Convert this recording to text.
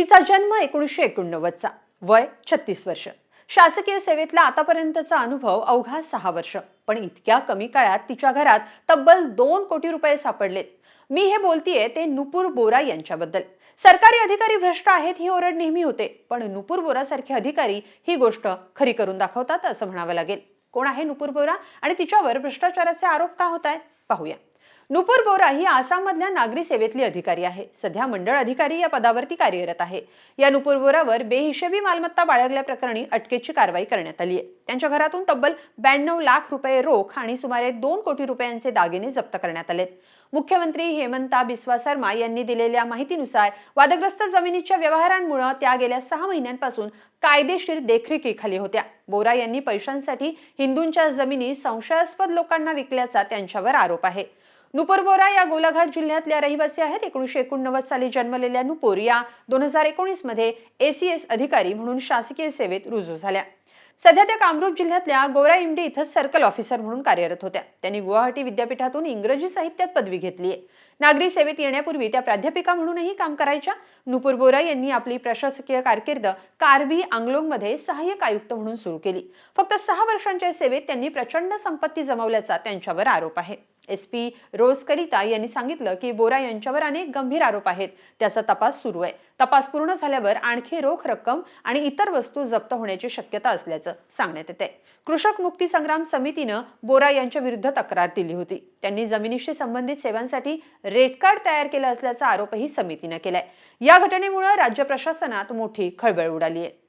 तिचा जन्म एकोणीसशे एकोणनव्वदचा. वय छत्तीस वर्ष. शासकीय सेवेतला आतापर्यंतचा अनुभव अवघा सहा वर्ष. पण इतक्या कमी काळात तिच्या घरात तब्बल दोन कोटी रुपये सापडलेत मी हे बोलतीये ते नुपूर बोरा यांच्याबद्दल. सरकारी अधिकारी भ्रष्ट आहेत ही ओरड नेहमी होते. पण नुपूर बोरा सारखे अधिकारी ही गोष्ट खरी करून दाखवतात असं म्हणावं लागेल. कोण आहे नुपूर बोरा? आणि तिच्यावर भ्रष्टाचाराचे आरोप का होत आहेत पाहूया. नुपूर बोरा ही आसाममधल्या नागरी सेवेतली अधिकारी आहे. सध्या मंडळ अधिकारी या पदावरती कार्यरत आहे. या नुपूर बोरावर बेहिशेबी मालमत्ता बाळगल्याप्रकरणी अटकेची कारवाई करण्यात आली आहे. त्यांच्या घरातून तब्बल ब्याण्णव लाख रुपये रोख आणि सुमारे दोन कोटी रुपयांचे दागिने जप्त करण्यात आलेत. मुख्यमंत्री हेमंता बिस्वा शर्मा यांनी दिलेल्या माहितीनुसार वादग्रस्त जमिनीच्या व्यवहारांमुळे त्या गेल्या सहा महिन्यांपासून कायदेशीर देखरेखीखाली होत्या. बोरा यांनी पैशांसाठी हिंदूंच्या जमिनी संशयास्पद लोकांना विकल्याचा त्यांच्यावर आरोप आहे. नुपूर बोरा या गोलाघाट जिल्ह्यातल्या रहिवासी आहेत. एकोणीसशे एकोणनव्वद साली जन्मलेल्या नुपूर या दोन हजार एकोणीसमध्ये एसीएस अधिकारी म्हणून शासकीय सेवेत रुजू झाल्या. सध्या त्या कामरूप जिल्ह्यातल्या गोरा इमडी इथं सर्कल ऑफिसर म्हणून कार्यरत होत्या. त्यांनी गुवाहाटी विद्यापीठातून इंग्रजी साहित्यात पदवी घेतली आहे. नागरी सेवेत येण्यापूर्वी त्या प्राध्यापिका म्हणूनही काम करायच्या. नुपूर बोरा यांनी आपली प्रशासकीय कारकीर्द कार्बी आंगलोंगमध्ये सहाय्यक आयुक्त म्हणून सुरू केली. फक्त सहा वर्षांच्या सेवेत त्यांनी प्रचंड संपत्ती जमवल्याचा त्यांच्यावर आरोप आहे. एस पी रोज कलिता यांनी सांगितलं की बोरा यांच्यावर अनेक गंभीर आरोप आहेत. त्याचा तपास सुरू आहे. तपास पूर्ण झाल्यावर आणखी रोख रक्कम आणि इतर वस्तू जप्त होण्याची शक्यता असल्याचं सांगण्यात येते कृषक मुक्ती संग्राम समितीनं बोरा यांच्या विरुद्ध तक्रार दिली होती. त्यांनी जमिनीशी संबंधित सेवांसाठी रेट कार्ड तयार केलं असल्याचा आरोपही समितीनं केलाय. या घटनेमुळे राज्य प्रशासनात मोठी खळबळ उडाली आहे.